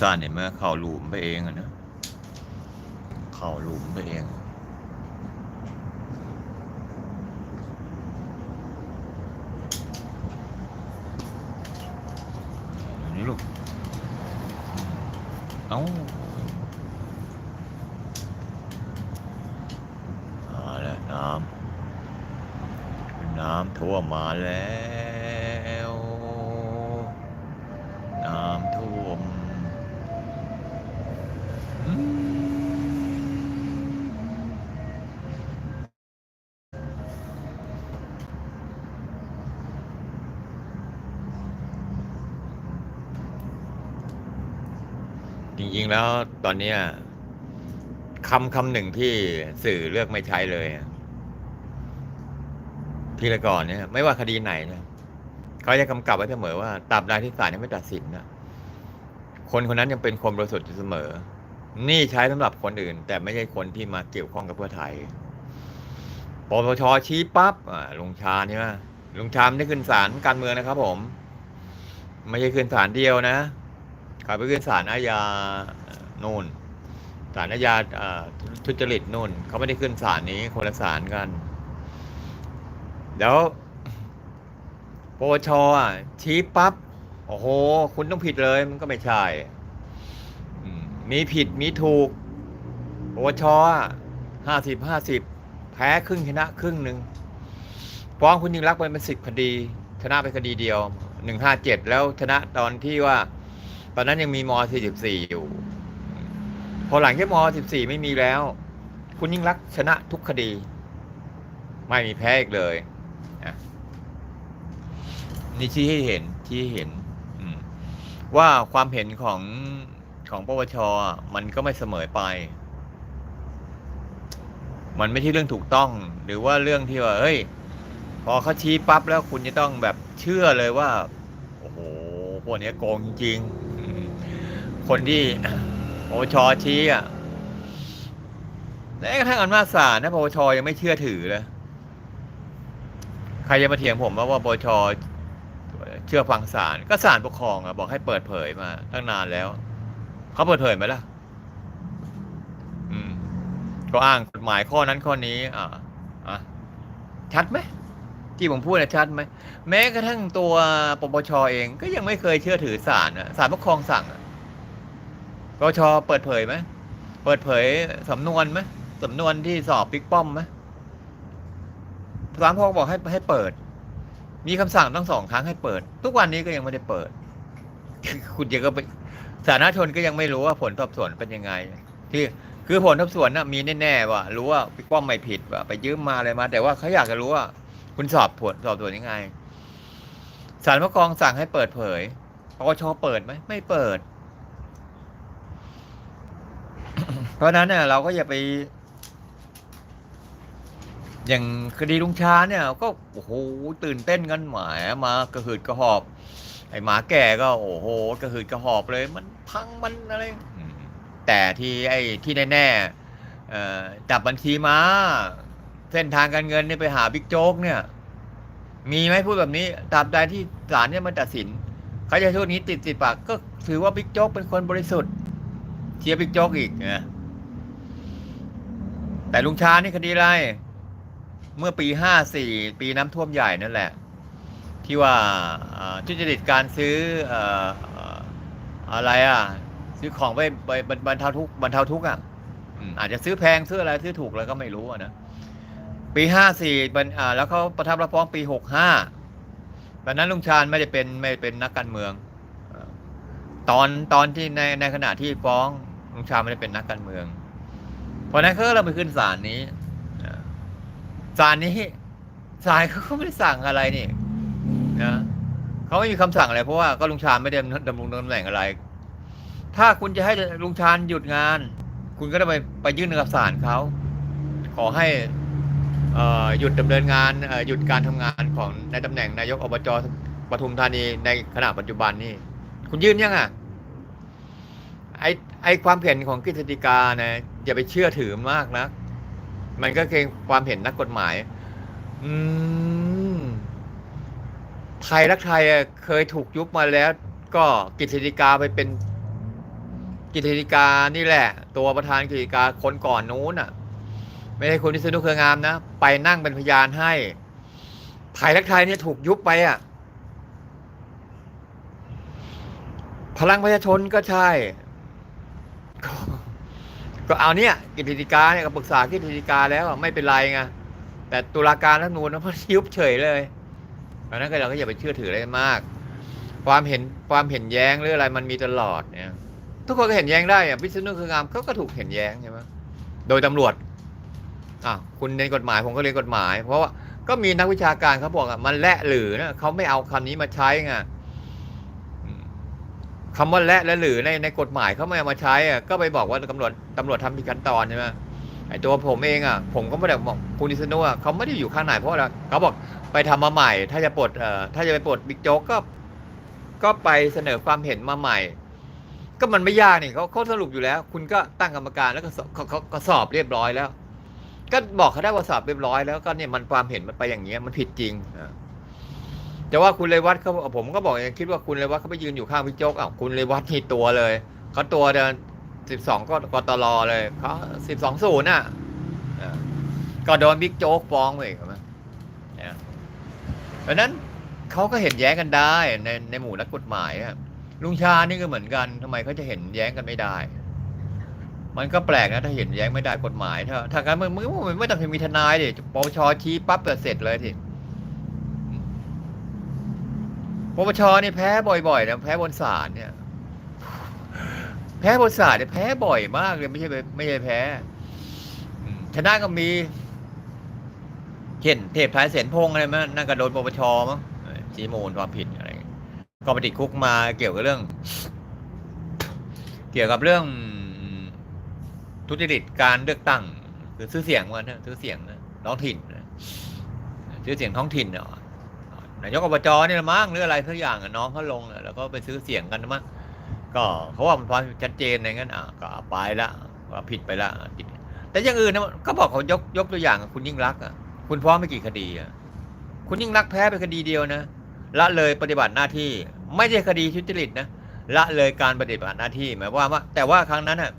ผมนั้นสั้นเห็นเข่าหลุมไปเองอะนะเข่าหลุมไปเองอย่างนี้ลูก เอ้ามาแล้วน้ำน้ำท่วมมาแล้ว น้ำท่วมอืมจ ริงๆแล้วตอนนี้คำคำหนึ่งที่สื่อเลือกไม่ใช้เลยอะพี่ละก่อนเนี่ย ไม่ว่าคดีไหนนะเขาจะกำกับไว้เสมอว่าตราบใดที่ศาลยังไม่ตัดสินนะคนคนนั้นยังเป็นคนบริสุทธิ์อยู่เสมอ นี่ใช้สำหรับคนอื่น แต่ไม่ใช่คนที่มาเกี่ยวข้องกับเพื่อไทยปปชชี้ปั๊บอ่าลุงชาใช่ไหมลุงชาม่ได้ขึ้นศาลการเมืองนะครับผม ไม่ใช่ขึ้นศาลเดียวนะ ขาไปขึ้นศาลอาญาโน่นศาลอาญาอ่าทุจริตนู่นเขาไม่ได้ขึ้นศาลนี้คนละศาลกันเดี๋ยวปชอะชี้ปั๊บโอ้โห คุณต้องผิดเลยมันก็ไม่ใช่มีผิดมีถูกปปชห้าสิบห้าสิบแพ้ครึ่งชนะครึ่งหนึ่งฟ้องคุณยิ่งรักไปเป็นสิบคดี ชนะไปคดีเดียวหนึ่งห้าเจ็ดแล้วชนะตอนที่ว่า ตอนนั้นยังมีมสี่สิบสี่อยู่ พอหลังจากมสิบสี่ไม่มีแล้ว คุณยิ่งรักชนะทุกคดี ไม่มีแพ้อีกเลยนี่ชี้ให้เห็นชี้ให้เห็นว่าความเห็นของของปปชมันก็ไม่เสมอไป มันไม่ใช่เรื่องถูกต้อง หรือว่าเรื่องที่ว่าเฮ้ย พอเขาชี้ปั๊บแล้วคุณจะต้องแบบเชื่อเลยว่า โอ้โหพวกนี้โกงจริง คนที่ปปชชี้อะแม้กระทั่งอำนาจศาลนะปปชยังไม่เชื่อถือเลยใครจะมาเถียงผมว่าว่าปปชเชื่อฟังศาลก็ศาลปกครองอะบอกให้เปิดเผยมาตั้งนานแล้วเขาเปิดเผยไหมล่ะ อืม ก็อ้างกฎหมายข้อนั้นข้อนี้ อ่าอะชัดไหมที่ผมพูดนะชัดไหมแม้กระทั่งตัวปปชเองก็ยังไม่เคยเชื่อถือศาลอะศาลปกครองสั่งอะ ปชเปิดเผยไหมเปิดเผยสำนวนไหมสำนวนที่สอบบิ๊กป้อมไหมศาลพกบอกให้ให้เปิด มีคำสั่งตั้งสองครั้งให้เปิด ทุกวันนี้ก็ยังไม่ได้เปิด คุณยังก็ไปสาธารณชนก็ยังไม่รู้ว่าผลสอบสวนเป็นยังไง ที่คือผลสอบสวนน่ะมีแน่ๆว่ารู้ว่าพี่ป้อมไม่ผิดว่าไปยืมมาอะไรมา แต่ว่าเขาอยากจะรู้ว่า คุณสอบผลสอบสวนยังไงศาลปกครองสั่งให้เปิดเผยปชเปิดไหมไม่เปิด เพราะนั้นเนี่ยเราก็อย่าไป อย่างคดีลุงชาเนี่ย ก็โอ้โหตื่นเต้นกันหมายมากระหืดกระหอบ ไอหมาแก่ก็ โอ้โหกระหืดกระหอบเลย มันพังมันอะไรแต่ที่ไอ้ที่แน่ๆเอ่จับบัญชีมาเส้นทางการเงินนี่ไปหาบิ๊กโจ๊กเนี่ย มีไหมพูดแบบนี้ตราบใดที่ศาลเนี่ยมันตัดสินเขาจะช่วงนี้ติดติดปากก็ถือว่าบิ๊กโจ๊กเป็นคนบริสุทธิ์เชียร์บิ๊กโจ๊กอีกนะ แต่ลุงชานี่คดีอะไร เมื่อปีห้าสี่ปีน้ำท่วมใหญ่นั่นแหละ ที่ว่าอ่าทุจริตการซื้อออะไรอะ ซื้อของไปไปบรรเทาทุกข์บรรเทาทุกข์อะอาจจะซื้อแพงซื้ออะไรซื้อถูกแล้วก็ไม่รู้อะนะปีห้าสี่เป็นแล้วเขาประทับรับฟ้องปีหกห้าตอนนั้นลุงชาญไม่ได้เป็นไม่ได้เป็นนักการเมือง ตอนตอนที่ในในขณะที่ฟ้องลุงชาญไม่ได้เป็นนักการเมือง เพราะนั้นเขาก็เลยไปขึ้นศาลนี้ศาลนี้ศาลเขาก็ไม่ได้สั่งอะไรนี่นะเขาไม่มีคำสั่งอะไรเพราะว่าก็ลุงชาญไม่ได้ดำรงตำแหน่งอะไร ถ้าคุณจะให้ลุงชาญหยุดงาน คุณก็ต้องไปไปยื่นกับศาลเขาขอให้เออหยุดดำเนินงานหยุดการทำงานของในตำแหน่งนายกอบจปทุมธานีในขณะปัจจุบันนี่คุณยื่นยังอะไอไอความเห็นของกฤษฎีกานะอย่าไปเชื่อถือมากนะมันก็คือความเห็นนักกฎหมาย อืมไทยรักไทยเคยถูกยุบมาแล้ว ก็กฤษฎีกาไปเป็น กิจการนี่แหละ ตัวประธานกิจการคนก่อนนู้นอะ ไม่ใช่คุณวิษณุเครืองามนะไปนั่งเป็นพยานให้ไทยรักไทยเนี่ยถูกยุบไปอะ พลังประชาชนก็ใช่ ก็เอาเนี่ยกิจการเนี่ยก็ปรึกษากิจการแล้วไม่เป็นไรไงแต่ตุลาการรัฐนูญมันยุบเฉยเลยเพราะนั้นก็เราก็อย่าไปเชื่อถืออะไรมาก ความเห็นความเห็นแย้งหรืออะไรมันมีตลอดเนี่ยทุกคนก็เห็นแย้งได้อะวิษณุเครืองามเขาก็ถูกเห็นแย้งใช่ไหมโดยตำรวจอะคุณเรียนกฎหมายผมก็เรียนกฎหมาย เพราะว่าก็มีนักวิชาการเขาบอกอะมันและหรือนะเขาไม่เอาคำนี้มาใช้ไง คำว่าและและหรือในในกฎหมายเขาไม่เอามาใช้อะก็ไปบอกว่าตำรวจตำรวจทำผิดขั้นตอนใช่ไหมไอ้ตัวผมเองอะผมก็ไม่ได้บอกคุณวิษณุอะเขาไม่ได้อยู่ข้างไหนเพราะอะไรเขาบอกไปทำมาใหม่ ถ้าจะปลดเอ่อถ้าจะไปปลดบิ๊กโจ๊กก็ ก็ไปเสนอความเห็นมาใหม่ ก็มันไม่ยากนี่เขาเขาสรุปอยู่แล้ว คุณก็ตั้งกรรมการแล้วก็เขาเขาก็สอบเรียบร้อยแล้ว ก็บอกเขาได้ว่าสอบเรียบร้อยแล้วก็เนี่ยมันความเห็นมันไปอย่างเงี้ยมันผิดจริงอะ แต่ว่าคุณเลวัตเขาผมก็บอกยังคิดว่าคุณเลวัตเขาไปยืนอยู่ข้างพี่โจ๊กอ้าวคุณเลวัตที่ตัวเลยเขาตัวเดินสิบสองก็กตลอเลยเขาสิบสองศูนย์อะก็โดนบิ๊กโจ๊กฟ้องไปอีกเห็นไหมเพราะนั้นเขาก็เห็นแย้งกันได้ในในหมู่นักกฎหมายอะลุงชานี่ก็เหมือนกันทำไมเขาจะเห็นแย้งกันไม่ได้ มันก็แปลกนะ ถ้าเห็นแย้งไม่ได้กฎหมายถ้าถ้างั้นมันมันไม่ต้องมีทนายดิปปชชี้ปั๊บเสร็จเลยที ปปชนี่แพ้บ่อยๆนะแพ้บนศาลเนี่ย แพ้บนศาลเนี่ยแพ้บ่อยมากเลยไม่ใช่ไม่ใช่แพ้ชนะก็มีเช่นเทพไทยเสนพงอะไรมั้งนั่นก็โดนปปชมั้งชี้มูลความผิดอะไรก็ไปติดคุกมาเกี่ยวกับเรื่อง เกี่ยวกับเรื่องทุจริตการเลือกตั้งคือซื้อเสียงมันนะซื้อเสียงนะท้องถิ่นนะซื้อเสียงท้องถิ่นเนาะ นายกอบจนี่ละมั้งหรืออะไรสักอย่างอะน้องเขาลงอะแล้วก็ไปซื้อเสียงกันนะมั้งก็เขาว่ามันความชัดเจนในงั้นอะก็ไปละว่าผิดไปละผิดแต่อย่างอื่นนะก็บอกเขายกยกตัวอย่างคุณยิ่งรักษณ์อะคุณฟ้องไปกี่คดีอะคุณยิ่งรักแพ้ไปคดีเดียวนะละเลยปฏิบัติหน้าที่ไม่ใช่คดีทุจริตนะละเลยการปฏิบัติหน้าที่หมายความว่าแต่ว่าครั้งนั้นอะ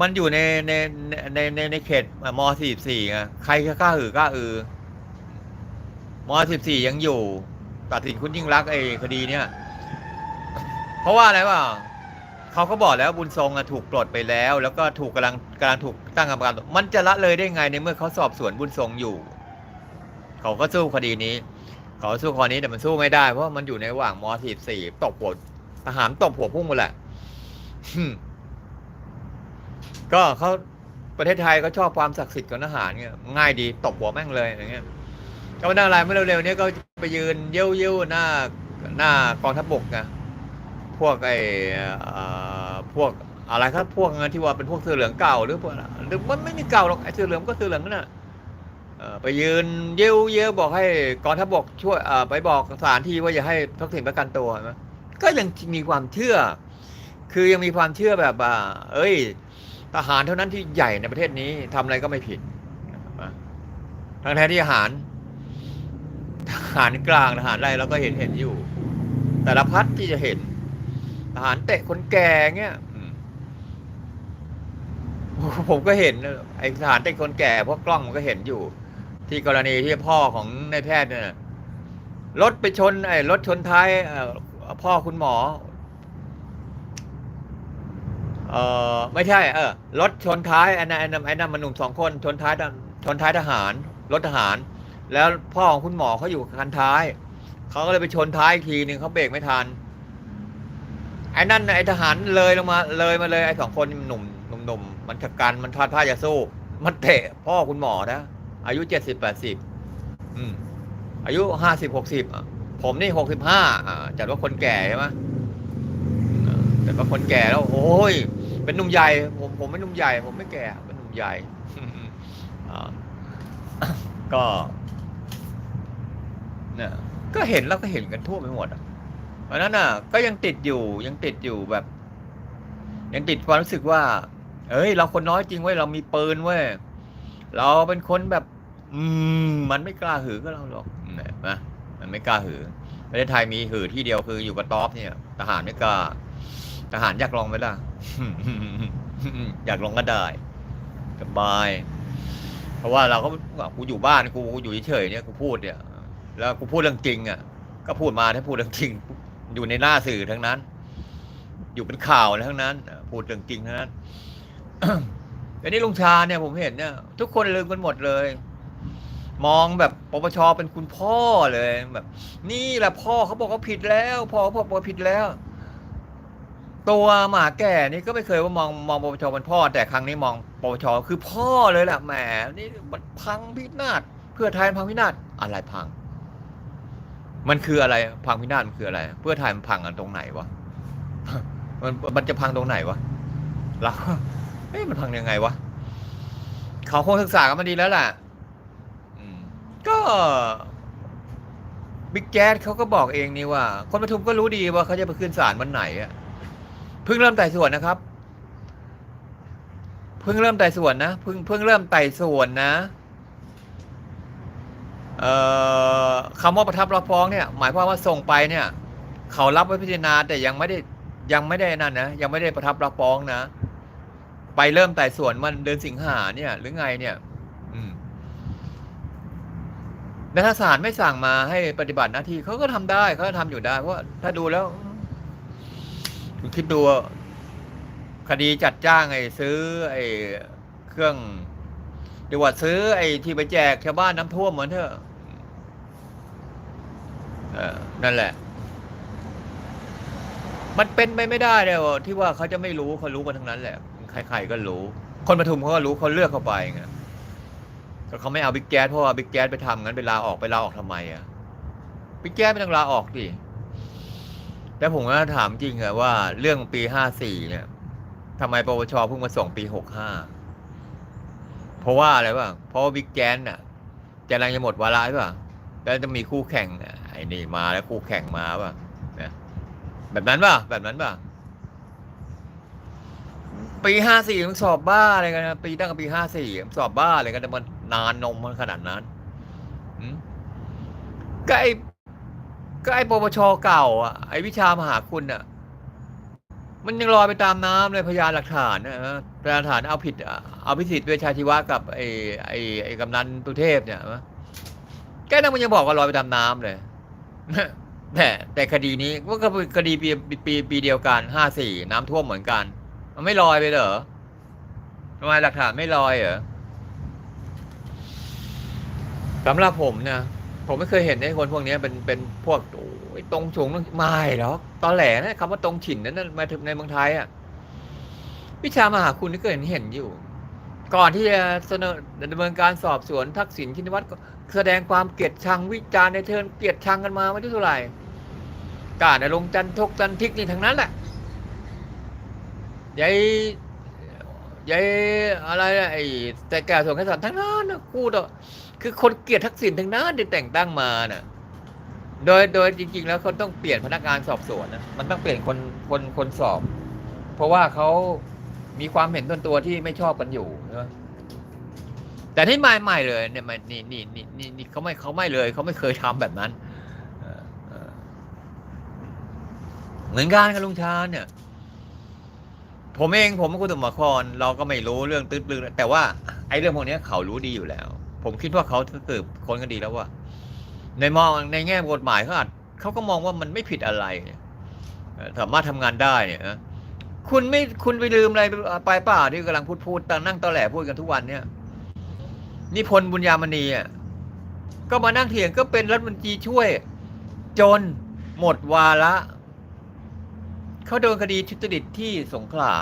มันอยู่ในในในในในเขตมสี่สี่ไงใครกล้าหือกล้าอือ มสิบสี่ยังอยู่ ตัดสินคุณยิ่งรักไอ้คดีเนี่ย เพราะว่าอะไรวะเขาก็บอกแล้วบุญทรงอะถูกปลดไปแล้ว แล้วก็ถูกกำลังกำลังถูกตั้งกรรมการมันจะละเลยได้ไงในเมื่อเขาสอบสวนบุญทรงอยู่ เขาก็สู้คดีนี้ เขาสู้คอนี้แต่มันสู้ไม่ได้ เพราะมันอยู่ในระหว่างมทีสี่ตบหัวทหารตบหัวพุ่งหมดแหละก็เขาประเทศไทยก็ชอบความศักดิ์สิทธิ์ของทหารเงี้ยง่ายดีตบหัวแม่งเลยอย่างเงี้ย ก็ไม่ได้อะไรเมื่อเร็วๆนี้ก็ไปยืนเย้ยวๆหน้าหน้ากองทัพบกไงพวกไอ้พวกอะไรครับพวกเงินที่ว่าเป็นพวกเสื้อเหลืองเก่าหรือพวกหรือมันไม่มีเก่าหรอกไอ้เสื้อเหลืองก็เสื้อเหลืองนั่นน่ะไปยืนเย้ยวเย้ยวบอกให้กองทัพบกช่วยไปบอกสถานที่ว่าอย่าให้ทักษิณประกันตัวนไหมก็ยังมีความเชื่อ คือยังมีความเชื่อแบบว่าเอ้ย ทหารเท่านั้นที่ใหญ่ในประเทศนี้ทำอะไรก็ไม่ผิดทั้งแท้ที่ทหาร ทหารกลางทหารอะไรเราก็เห็นเห็นอยู่ แต่ละพัดที่จะเห็น ทหารเตะคนแก่เงี้ยผมก็เห็นนะไอ้ทหารเตะคนแก่เพราะกล้องมันก็เห็นอยู่ ที่กรณีที่พ่อของนายแพทย์เนี่ยรถไปชนไอ้รถชนท้ายอพ่อคุณหมอ เออไม่ใช่ เออรถชนท้ายไอ้นั่นไอ้นั่นมันหนุ่มสองคนชนท้ายทชนท้ายทหาร รถทหาร แล้วพ่อของคุณหมอเขาอยู่คันท้าย เขาก็เลยไปชนท้ายอีกทีหนึ่งเขาเบรกไม่ทัน ไอ้นั่นไอ้ทหารเลยลงมาเลยมาเลยไอ้สองคนนี่หนุ่มหนุ่มหนุ่มมันชะกันมันทอดท่าจะสู้ มันเตะพ่อคุณหมอนะอายุเจ็ดสิบแปดสิบอืมอายุห้าสิบหกสิบผมนี่หกสิบห้าจัดว่าคนแก่ใช่ไหมแต่ว่าคนแก่แล้วโอ้ยเป็นหนุ่มใหญ่ ผมผมไม่หนุ่มใหญ่ ผมไม่แก่เป็นหนุ่มใหญ่ก็ เนี่ยก็เห็นแล้วก็เห็นกันทั่วไปหมดอะเพราะนั้นน่ะ ก็ยังติดอยู่ยังติดอยู่แบบ ยังติดความรู้สึกว่า เอ้ย เราคนน้อยจริงเว้ยเรามีปืนเว้ยเราเป็นคนแบบ อืม มันไม่กล้าหือก็เราหรอกนะมันไม่กล้าหือประเทศไทยมีหือที่เดียวคืออยู่กับต๊อบเนี่ยทหารไม่กล้าทหารอยากลองไหมล่ะอยากลองก็ได้สบาย เพราะว่าเราก็กูอยู่บ้านกูกูอยู่เฉยเนี่ยกูพูดเนี่ย แล้วกูพูดเรื่องจริงอะ ก็พูดมาถ้าพูดเรื่องจริง อยู่ในหน้าสื่อทั้งนั้น อยู่เป็นข่าวทั้งนั้น พูดเรื่องจริงทั้งนั้นอันนี้ลุงชาเนี่ยผมเห็นเนี่ย ทุกคนลืมกันหมดเลย มองแบบปปชเป็นคุณพ่อเลยแบบ นี่แหละพ่อเขาบอกว่าผิดแล้วพ่อเขาบอกว่าผิดแล้ว ตัวหมาแก่นี่ก็ไม่เคยว่ามองมองปปชเป็นพ่อ แต่ครั้งนี้มองปปชคือพ่อเลยแหละแหมนี่มันพังพินาศเพื่อไทยพังพินาศอะไรพัง มันคืออะไรพังพินาศมันคืออะไร เพื่อไทยมันพังกันตรงไหนวะมันมันจะพังตรงไหนวะเราเอ๊ะมันพังยังไงวะเขาคงศึกษากันมาดีแล้วแหละก็บิ๊กแจ๊ดเขาก็บอกเองนี่ว่า คนปทุมก็รู้ดีว่าเขาจะไปขึ้นศาลวันไหนอะเพิ่งเริ่มไต่สวนนะครับ เพิ่งเริ่มไต่สวนนะเพิ่งเพิ่งเริ่มไต่สวนนะ คำว่าประทับรับฟ้องเนี่ยหมายความว่าส่งไปเนี่ยเขารับไว้พิจารณาแต่ยังไม่ได้ยังไม่ได้นั่นนะยังไม่ได้ประทับรับฟ้องนะ ไปเริ่มไต่สวนมันเดือนสิงหาเนี่ย หรือไงเนี่ย อืมแล้วถ้าศาลไม่สั่งมาให้ปฏิบัติหน้าที่เขาก็ทำได้เขาก็ทำอยู่ได้เพราะถ้าดูแล้วคุณคิดดูคดีจัดจ้างไอ้ซื้อ ไอ้เครื่องเดี๋ยวว่าซื้อไอ้ที่ไปแจกชาวบ้านน้ำท่วมเหมือนเถอะ เออนั่นแหละ มันเป็นไปไม่ได้เลยว่ะที่ว่าเขาจะไม่รู้เขารู้กันทั้งนั้นแหละใครๆก็รู้ คนปทุมเขาก็รู้เขาเลือกเข้าไปไงก็เขาไม่เอาบิ๊กแก๊สเพราะว่าบิ๊กแก๊สไปทำงั้นไปลาออกไปลาออกทำไมอะบิ๊กแก๊สไม่ต้องลาออกดิแต่ผมก็ถามจริงอะว่าเรื่องปีห้าสี่เนี่ยทำไมปปชเพิ่งมาส่งปีหกห้าเพราะว่าอะไรวะเพราะว่าบิ๊กแก๊สน่ะจะรังจะหมดวาระใช่ป่ะ แล้วจะมีคู่แข่งไอ้นี่มาแล้วคู่แข่งมาป่ะนะแบบนั้นป่ะแบบนั้นป่ะปีห้าสี่มันสอบบ้าอะไรกันนะปีตั้งแต่ปีห้าสี่สอบบ้าอะไรกันแต่มันนานนมมันขนาดนั้นก็ไอ้ก็ไอ้ปปชเก่า อะไอ้วิชามหาคุณอะ มันยังลอยไปตามน้ำเลยพยานหลักฐานนะฮะพยานหลักฐานเอาผิดเอาพิสิทธิ์เวชชาชีวะกับไอ้ไอ้ไอ้กำนันตุเทพเนี่ยนะ กนั่นมันยังบอกว่าลอยไปตามน้ำเลย แต่แต่คดีนี้ก็เป็นคดีปีปีปีเดียวกันห้าสี่น้ำท่วมเหมือนกัน มันไม่ลอยไปเหรอทำไมหลักฐานไม่ลอยเหรอสำหรับผมนะผมไม่เคยเห็นไอ้คนพวกนี้เป็นเป็นพวกโอ้ยตรงสูงไม่หรอกตอนแหลนะคำว่าตรงฉินนั้นนะมาถึงในเมืองไทยอะวิชามหาคุณที่เคยเห็นเห็นอยู่ ก่อนที่จะเสนอดำเนินการสอบสวนทักษิณชินวัตร แสดงความเกลียดชังวิจารณ์ในเทินเกลียดชังกันมาไม่รู้เท่าไหร่กล้ารลงจันทกจันทิกนี่ทั้งนั้นแหละยายยายอะไรไอ้แต่แก่ส่งให้สันทั้งนั้นนะกูดคือคนเกลียดทักษิณทั้งนั้นที่แต่งตั้งมาน่ะ โดยโดยจริง ๆ แล้วเขาต้องเปลี่ยนพนักงานสอบสวนนะมันต้องเปลี่ยนคนคนคนสอบ เพราะว่าเขามีความเห็นส่วนตัวที่ไม่ชอบกันอยู่ใช่ไหม แต่ที่ไม่ไม่เลยเนี่ยมันนี่นี่นี่นี่นี่เขาไม่เขาไม่เลยเขาไม่เคยทำแบบนั้นเหมือนกันกับลุงชาญเนี่ย ผมเองผมเป็นคุณสมครเราก็ไม่รู้เรื่องตื้นลึกแต่ว่าไอ้เรื่องพวกนี้เขารู้ดีอยู่แล้ว ผมคิดว่าเขาสืบคนกันดีแล้วว่า ในมองในแง่กฎหมายเขาอาจเขาก็มองว่ามันไม่ผิดอะไรสามารถทำงานได้เนี่ยคุณไม่คุณไปลืมอะไรไปเปล่าที่กำลังพูดพูดตั้งนั่งตอแหลพูดกันทุกวันเนี่ย นี่พลบุญญามณีอะก็มานั่งเถียงก็เป็นรัฐมนตรีช่วย จนหมดวาระเขาโดนคดีทุจริตที่สงขลา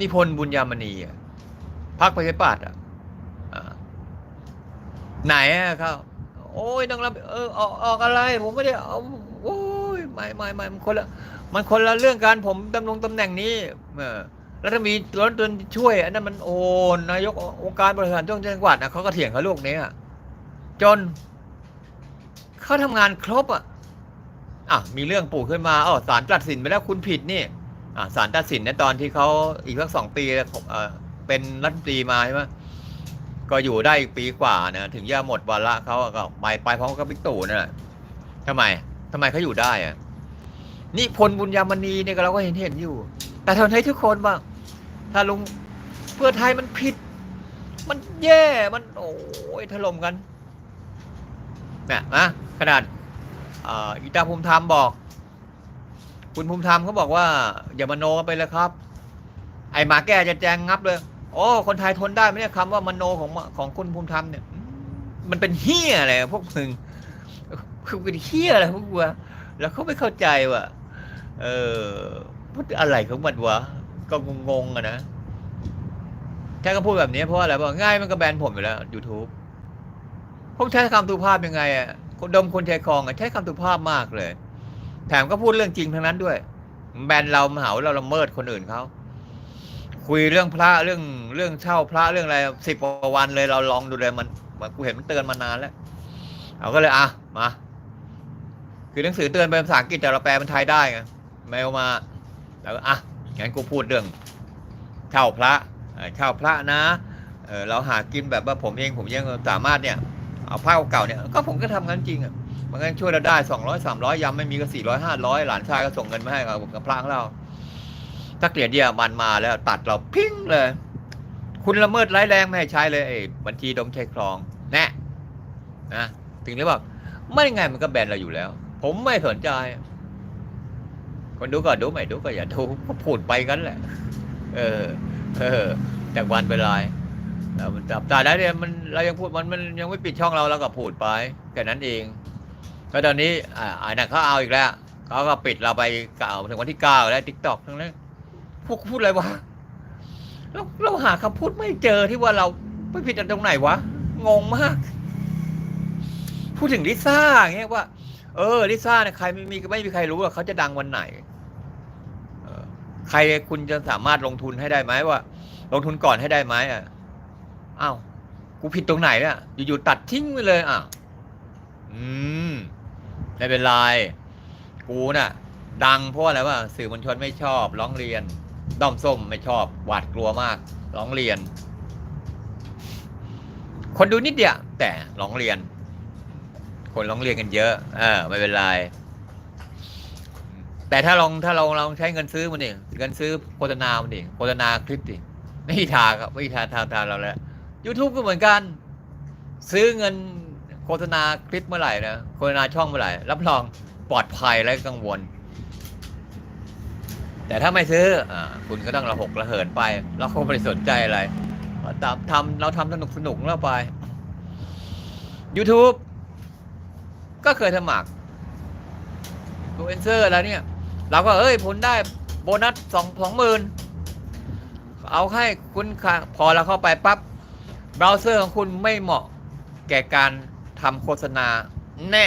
นิพนธ์บุญญามณีอะพักประชาปัตย์อะอ่าไหนอะเขาโอ้ยต้องรับเออออกออกอะไร ผมไม่ได้เอาโอ้ยไม่ไม่ไม่มันคนละมันคนละเรื่องการผมดำรงตำแหน่งนี้ เออ แล้วถ้ามีรถยนต์ช่วย อันนั้นมันโอนนายกองค์การบริหารจังหวัดนะเขาก็เถียงกับลูกนี้อะจนเขาทำงานครบอะอะมีเรื่องปู่ขึ้นมาอ๋อศาลตัดสินไปแล้วคุณผิดนี่อะศาลตัดสินในตอนที่เขาอีกสักสองปีเออเป็นรัฐมนตรีมาใช่ไหมก็อยู่ได้อีกปีกว่านะถึงจะหมดวาระเขาก็ไปไปพร้อมกับบิ๊กตู่นั่นแหละทำไมทำไมเขาอยู่ได้อะนี่พลบุญยามณีเนี่ยเราก็เห็นเห็นอยู่ แต่ทำให้ทุกคนว่า ถ้าลุงเพื่อไทยมันผิด มันแย่มันโอ้ยถล่มกันเนี่ยนะขนาดอ่าอีตาภูมิธรรมบอก คุณภูมิธรรมเขาบอกว่า อย่ามาโนไปเลยครับ ไอหมาแก่จะแจงงับเลย โอ้คนไทยทนได้ไหมเนี่ยคำว่ามโนของของคุณภูมิธรรมเนี่ย มันเป็นเฮี้ยอะไรพวกมึงคือเป็นเฮี้ยอะไรพวกกูวะแล้วเขาไม่เข้าใจว่าเออพูดอะไรของมันวะ ก็งงๆอะนะแค่ก็พูดแบบนี้เพราะอะไรบอกง่ายมันก็แบนผมอยู่แล้ว YouTube ผมใช้คำสุภาพยังไงอะคนดมคนใจคลองอะใช้คำสุภาพมากเลย แถมก็พูดเรื่องจริงทั้งนั้นด้วย แบนเรามาหาวเราละเมิดคนอื่นเขาคุยเรื่องพระเรื่องเรื่องเช่าพระเรื่องอะไรสิบกว่าวันเลยเราลองดูเลยมันกูเห็นมันเตือนมานานแล้วเราก็เลยอะมาคือหนังสือเตือนเป็นภาษาอังกฤษแต่เราแปลเป็นไทยได้ไงเมลมาแล้วอะ งั้นกูพูดเรื่องเช่าพระเช่าพระนะเราหากินแบบว่าผมเองผมยังสามารถเนี่ยเอาผ้าเก่าเนี่ยก็ผมก็ทำงั้นจริงอะมันก็ช่วยเราได้สองร้อยสามร้อยยำไม่มีก็สี่ร้อยห้าร้อยหลานชายก็ส่งเงินมาให้กับกับพระของเราถ้าเกลียดเดียวมันมาแล้วตัดเราพิ้งเลย คุณละเมิดร้ายแรงไม่ให้ใช้เลยไอ้บัญชีดมชัยคลองแน่นะถึงได้บอกไม่ไงมันก็แบนเราอยู่แล้ว ผมไม่สนใจ คนดูก็ดูไม่ดูก็อย่าดูก็พูดไปกันแหละ เออ เออ จากวันไปลายแล้วมันจับตาได้เนี่ยมันเรายังพูดมันมันยังไม่ปิดช่องเราเราก็พูดไปแค่นั้นเองแล้วตอนนี้อ่าอันนั้นเขาเอาอีกแล้วเขาก็ปิดเราไปเก่าถึงวันที่เก้าแล้วทิกตอกทั้งนั้นพวกพูดอะไรวะเราเราหาคำพูดไม่เจอที่ว่าเราไม่ผิดตรงไหนวะงงมาก พูดถึงลิซ่าเงี้ยว่า เออลิซ่าเนี่ยใครไม่มีไม่มีใครรู้ว่าเขาจะดังวันไหนเออใครคุณจะสามารถลงทุนให้ได้ไหมว่า ลงทุนก่อนให้ได้ไหมอะอ้าวกูผิดตรงไหนเนี่ยอยู่ๆตัดทิ้งไปเลยอะอืมไม่เป็นไรกูน่ะ ดังเพราะอะไรว่าสื่อมวลชนไม่ชอบ ร้องเรียน ด้อมส้มไม่ชอบ หวาดกลัวมาก ร้องเรียน คนดูนิดเดียวแต่ร้องเรียน คนร้องเรียนกันเยอะเออไม่เป็นไร แต่ถ้าลองถ้าเราลองใช้เงินซื้อมันดิเงินซื้อโฆษณามันดิโฆษณาคลิปดิไม่ทางครับไม่ทางทางทางเราแล้ว YouTube ก็เหมือนกัน ซื้อเงินโฆษณาคลิปเมื่อไหร่นะโฆษณาช่องเมื่อไหร่ รับรองปลอดภัยและกังวล แต่ถ้าไม่ซื้ออ่าคุณก็ต้องระหกระเหินไป เราคงไม่สนใจอะไรตามทำเราทำสนุกสนุกแล้วไป YouTube ก็เคยสมัครตัวเอนเซอร์แล้วเนี่ย เราก็เอ้ยผลได้โบนัสสองสองหมื่นเอาให้คุณค่ะพอเราเข้าไปปั๊บเบราว์เซอร์ของคุณไม่เหมาะแก่การทำโฆษณาแน่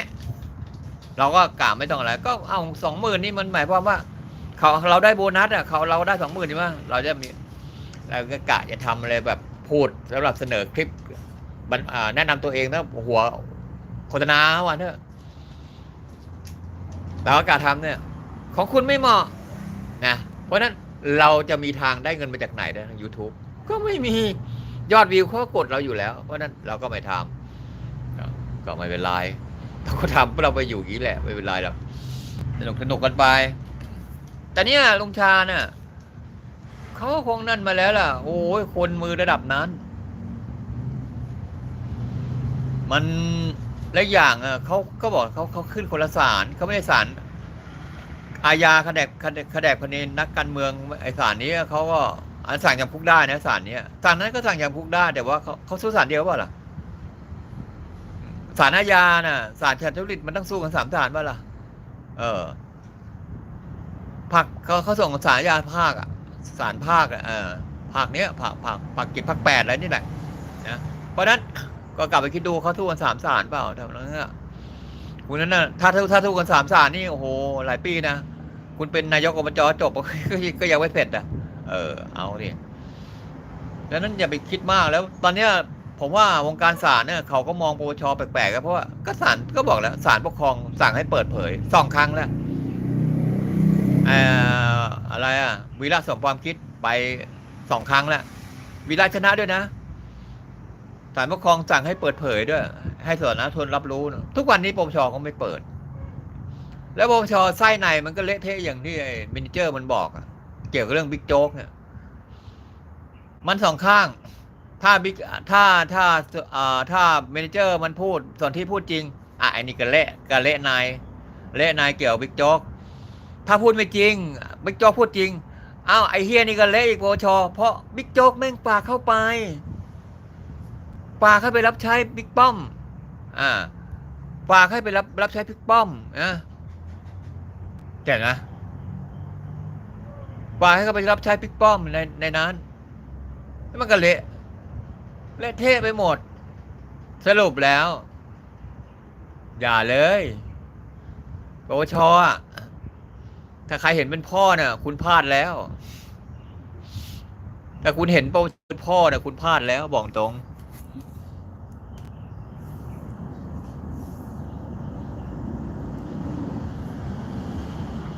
เราก็กล่าวไม่ต้องอะไร ก็เอาสองหมื่นนี่มันหมายความว่าเขาเราได้โบนัสอะเขาเราได้สองหมื่นใช่ไหมเราจะมีเราก็กะจะทำอะไรแบบพูดสำหรับเสนอคลิปแนะนำตัวเองนะหัวโฆษณาวันเถอะ เราก็กะทำเนี่ย ของคุณไม่เหมาะนะเพราะฉะนั้นเราจะมีทางได้เงินมาจากไหนได้ทาง YouTube ก็ไม่มียอดวิวเขาก็กดเราอยู่แล้ว เพราะนั้นเราก็ไม่ทำก็ไม่เป็นไรเราก็ทำเราไปอยู่อย่างนี้แหละไม่เป็นไรหรอกสนุกสนุกกันไปแต่เนี่ยลุงชาเนี่ยเขาก็คงนั่นมาแล้วล่ะ โอ้ยคนมือระดับนั้น มัน และอย่างเขาก็บอกเขาเขาขึ้นคนละศาลเขาไม่ได้ศาลอาญาคดกคดกคดกคดีนักการเมืองไอศาลนี้เขาก็อันสั่งจำคุกได้นะศาลนี้ศาลนั้นก็สั่งจำคุกได้ แต่ว่าเขาเขาสู้ศาลเดียวเปล่าล่ะศาลอาญาน่ะศาลชันทุริตมันต้องสู้กันสามศาลเปล่าล่ะ เออภาคเขาเขาส่งสารยาภาคอะสารภาคอะเออภาคเนี้ยภาคภาคภาคกิจภาคแปดอะไรนี่แหละนะเพราะนั้น ก็กลับไปคิดดูเขาสู้กันสามสารเปล่าทำนั้นอะคุณนั้นน่ะถ้าถ้าสู้กันสามสารนี่โอ้โหหลายปีนะคุณเป็นนายกอบจจบก็ยังไม่เสร็จอะ เออ เอาดิดังนั้นอย่าไปคิดมากแล้ว ตอนเนี้ยผมว่าวงการศาลเนี่ยเขาก็มองปปชแปลกๆครับเพราะว่าก็ศาลก็บอกแล้วศาลปกครองสั่งให้เปิดเผยสองครั้งแล้วอะไรอะวีระสมความคิดไปสองครั้งแล้ววีระชนะด้วยนะ ศาลปกครองสั่งให้เปิดเผยด้วย ให้สาธารณชนรับรู้นะทุกวันนี้ปปชก็ไม่เปิด แล้วปปชไส้ในมันก็เละเทะอย่างที่ไอ้เมนเจอร์มันบอกอะเกี่ยวกับเรื่องบิ๊กโจ๊กเนี่ย มันสองข้าง ถ้าบิ๊กถ้าถ้าอ่าถ้าเมนเจอร์มันพูดส่วนที่พูดจริง อะไอ้นี่ก็เละก็เละนายเละนายเกี่ยวกับบิ๊กโจ๊กถ้าพูดไม่จริงบิ๊กโจ๊กพูดจริงอ้าวไอ้เฮียนี่ก็เละอีกปปชเพราะบิ๊กโจ๊กแม่งปากเข้าไป ปากให้ไปรับใช้บิ๊กป้อม อ่าปากให้ไปรับรับใช้บิ๊กป้อมนะแก่งนะปากให้เขาไปรับใช้บิ๊กป้อมในในนั้นแล้วมันก็เละเละเทะไปหมด สรุปแล้ว อย่าเลยปวชอะถ้าใครเห็นเป็นพ่อเนี่ยคุณพลาดแล้ว แต่คุณเห็นปวชเป็นพ่อเนี่ยคุณพลาดแล้วบอกตรง